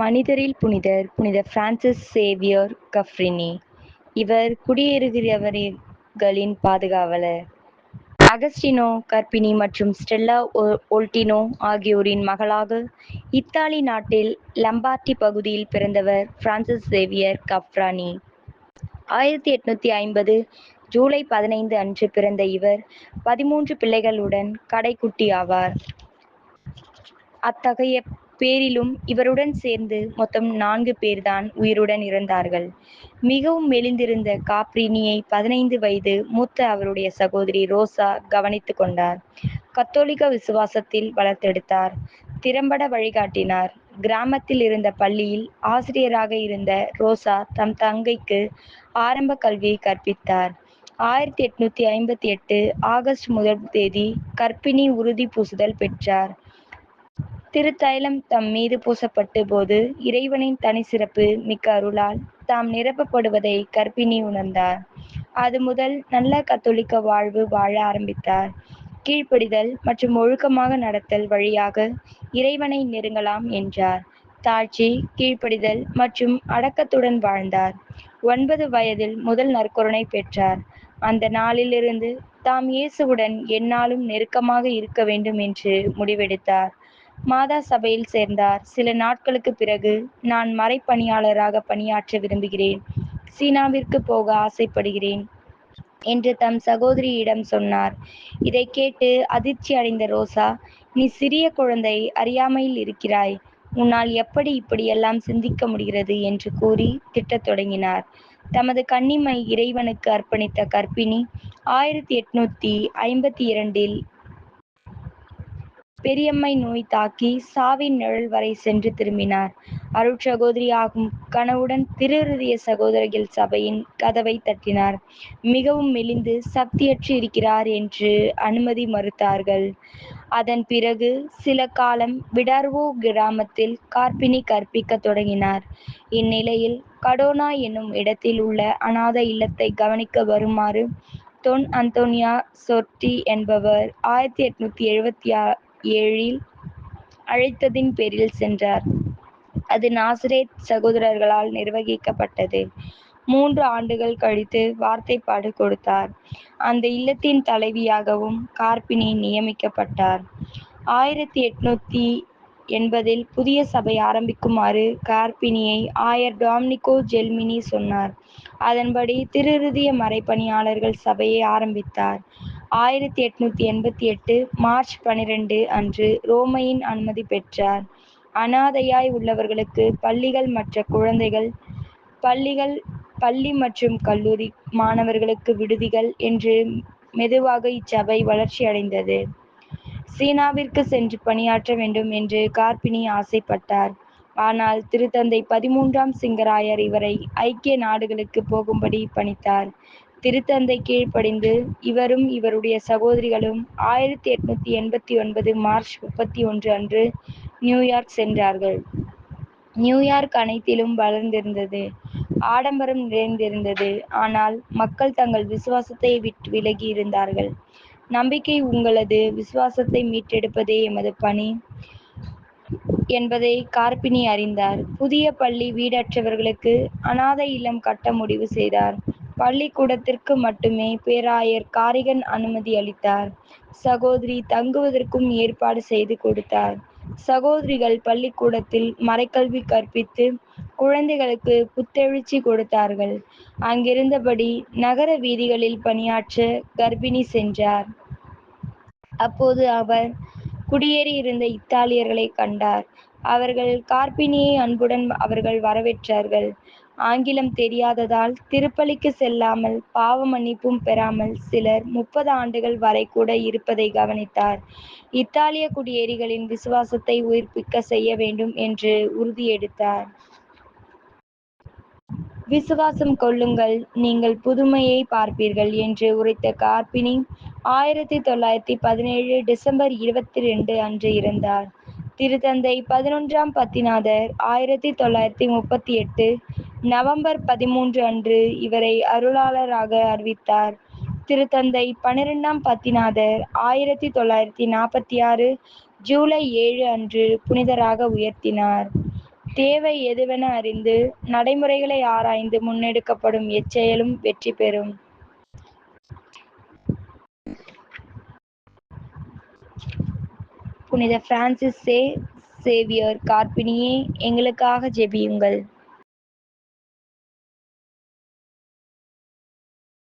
மனிதரில் புனிதர் புனித பிரான்சிஸ் சேவியர் கஃப்ரினி இவர் குடியேறுகிறவர்களின் பாதுகாவலர். அகஸ்டினோ கர்பினி மற்றும் ஸ்டெல்லா ஓல்டினோ ஆகியோரின் மகளாக இத்தாலி நாட்டில் லம்பார்டி பகுதியில் பிறந்தவர் பிரான்சிஸ் சேவியர் கஃப்ரானி ஆயிரத்தி எட்நூத்தி ஐம்பது ஜூலை பதினைந்து அன்று பிறந்த இவர் பதிமூன்று பிள்ளைகளுடன் கடைக்குட்டி ஆவார். அத்தகைய பேரிலும் இவருடன் சேர்ந்து மொத்தம் நான்கு பேர்தான் உயிருடன் இருந்தார்கள். மிகவும் மெலிந்திருந்த காப்ரினியை பதினைந்து வயது மூத்த அவருடைய சகோதரி ரோசா கவனித்து கொண்டார். கத்தோலிக்க விசுவாசத்தில் வளர்த்தெடுத்தார். திறம்பட வழிகாட்டினார். கிராமத்தில் இருந்த பள்ளியில் ஆசிரியராக இருந்த ரோசா தம் தங்கைக்கு ஆரம்ப கல்வியை கற்பித்தார். ஆயிரத்தி எட்நூத்தி ஐம்பத்தி எட்டு ஆகஸ்ட் முதல் தேதி கற்பிணி உறுதி பூசுதல் பெற்றார். திருத்தைலம் தம் மீது பூசப்பட்ட போது இறைவனின் தனிச்சிறப்பு மிக்க அருளால் தாம் நிரப்பப்படுவதை கர்ப்பிணி உணர்ந்தார். அது முதல் நல்ல கத்தோலிக்க வாழ்வு வாழ ஆரம்பித்தார். கீழ்ப்படிதல் மற்றும் ஒழுக்கமாக நடத்தல் வழியாக இறைவனை நெருங்கலாம் என்றார். தாழ்ச்சி, கீழ்ப்படிதல் மற்றும் அடக்கத்துடன் வாழ்ந்தார். ஒன்பது வயதில் முதல் நற்கருணை பெற்றார். அந்த நாளிலிருந்து தாம் இயேசுவுடன் என்னாலும் நெருக்கமாக இருக்க வேண்டும் என்று முடிவெடுத்தார். மாதா சபையில் சேர்ந்தார். சில நாட்களுக்குப் பிறகு நான் மறைப்பணியாளராக பணியாற்ற விரும்புகிறேன். சீனாவிற்கு போக ஆசைப்படுகிறேன் என்று தம் சகோதரியிடம் சொன்னார். இதை கேட்டு அதிர்ச்சி அடைந்த ரோசா நீ சிறிய குழந்தை அறியாமையில் இருக்கிறாய். உன்னால் எப்படி இப்படியெல்லாம் சிந்திக்க முடிகிறது? என்று கூறி திட்டத் தொடங்கினார். தமது கன்னிமை இறைவனுக்கு அர்ப்பணித்த கர்ப்பிணி ஆயிரத்தி எட்நூத்தி ஐம்பத்தி இரண்டில் பெரியம்மை நோய் தாக்கி சாவின் நிழல் வரை சென்று திரும்பினார். அருட்சகோதரி ஆகும் கனவுடன் திருஹிருதய சகோதரிகள் சபையின் கதவை தட்டினார். மிகவும் மெலிந்து சக்தியற்று இருக்கிறார் என்று அனுமதி மறுத்தார்கள். அதன் பிறகு சில காலம் விடார்வோ கிராமத்தில் கார்பினி கற்பிக்க தொடங்கினார். இந்நிலையில் கடோனா என்னும் இடத்தில் உள்ள அநாத இல்லத்தை கவனிக்க வருமாறு தொன் அந்தோனியா சொர்டி என்பவர் ஆயிரத்து எழுபத்தி எழுபத்து ஏழில் அழைத்ததின் பேரில் சென்றார். அது நாசரேத் சகோதரர்களால் நிர்வகிக்கப்பட்டது. மூன்று ஆண்டுகள் கழித்து வார்த்தைப்பாடு கொடுத்தார். அந்த இல்லத்தின் தலைவியாகவும் கார்பினி நியமிக்கப்பட்டார். ஆயிரத்தி எட்நூத்தி எண்பதில் புதிய சபை ஆரம்பிக்குமாறு கார்பினியை ஆயர் டாம்னிகோ ஜெல்மினி சொன்னார். அதன்படி திருஹிருதய மறைப்பணியாளர்கள் சபையை ஆரம்பித்தார். ஆயிரத்தி எட்நூத்தி எண்பத்தி எட்டு மார்ச் பனிரெண்டு அன்று ரோமையின் அனுமதி பெற்றார். அனாதையாய் உள்ளவர்களுக்கு பள்ளிகள் மற்ற குழந்தைகள் பள்ளிகள் பள்ளி மற்றும் கல்லூரி மாணவர்களுக்கு விடுதிகள் என்று மெதுவாக இச்சபை வளர்ச்சியடைந்தது. சீனாவிற்கு சென்று பணியாற்ற வேண்டும் என்று கார்பினி ஆசைப்பட்டார். ஆனால் திருத்தந்தை பதிமூன்றாம் சிங்கராயர் இவரை ஐக்கிய நாடுகளுக்குப் போகும்படி பணித்தார். திருத்தந்தை கீழ்ப்படிந்து இவரும் இவருடைய சகோதரிகளும் ஆயிரத்தி எட்நூத்தி எண்பத்தி ஒன்பது மார்ச் முப்பத்தி ஒன்று அன்று நியூயார்க் சென்றார்கள். நியூயார்க் அனைத்திலும் வளர்ந்திருந்தது. ஆடம்பரம் நிறைந்திருந்தது. ஆனால் மக்கள் தங்கள் விசுவாசத்தை விட்டு விலகி இருந்தார்கள். நம்பிக்கை உங்களது விசுவாசத்தை மீட்டெடுப்பதே எமது பணி என்பதை கார்பினி அறிந்தார். புதிய பள்ளி வீடற்றவர்களுக்கு அனாதை இல்லம் கட்ட முடிவு செய்தார். பள்ளிக்கூடத்திற்கு மட்டுமே பேராயர் காரிகன் அனுமதி அளித்தார். சகோதரி தங்குவதற்கும் ஏற்பாடு செய்து கொடுத்தார். சகோதரிகள் பள்ளிக்கூடத்தில் மறைக்கல்வி கற்பித்து குழந்தைகளுக்கு புத்தெழுச்சி கொடுத்தார்கள். அங்கிருந்தபடி நகர வீதிகளில் பணியாற்ற கர்ப்பிணி சென்றார். அப்போது அவர் குடியேறியிருந்த இத்தாலியர்களைக் கண்டார். அவர்கள் கார்பினியை அன்புடன் அவர்கள் வரவேற்றார்கள். ஆங்கிலம் தெரியாததால் திருப்பலிக்கு செல்லாமல் பாவ மன்னிப்பும் பெறாமல் சிலர் முப்பது ஆண்டுகள் வரை கூட இருப்பதை கவனித்தார். இத்தாலிய குடியேறிகளின் விசுவாசத்தை உயிர்ப்பிக்க செய்ய வேண்டும் என்று உறுதியெடுத்தார். விசுவாசம் கொள்ளுங்கள் நீங்கள் புதுமையை பார்ப்பீர்கள் என்று உரைத்த கார்பினி ஆயிரத்தி தொள்ளாயிரத்தி பதினேழு டிசம்பர் இருபத்தி ரெண்டு அன்று இறந்தார். திருத்தந்தை பதினொன்றாம் பத்திநாதர் ஆயிரத்தி தொள்ளாயிரத்தி முப்பத்தி எட்டு நவம்பர் பதிமூன்று அன்று இவரை அருளாளராக அறிவித்தார். திருத்தந்தை பனிரெண்டாம் பத்திநாதர் ஆயிரத்தி தொள்ளாயிரத்தி நாற்பத்தி ஆறு ஜூலை ஏழு அன்று புனிதராக உயர்த்தினார். தேவை எதுவென அறிந்து நடைமுறைகளை ஆராய்ந்து முன்னெடுக்கப்படும் எச்செயலும் வெற்றி பெறும். புனித பிரான்சிஸ் சேவியர் கார்பினியே எங்களுக்காக ஜெபியுங்கள்.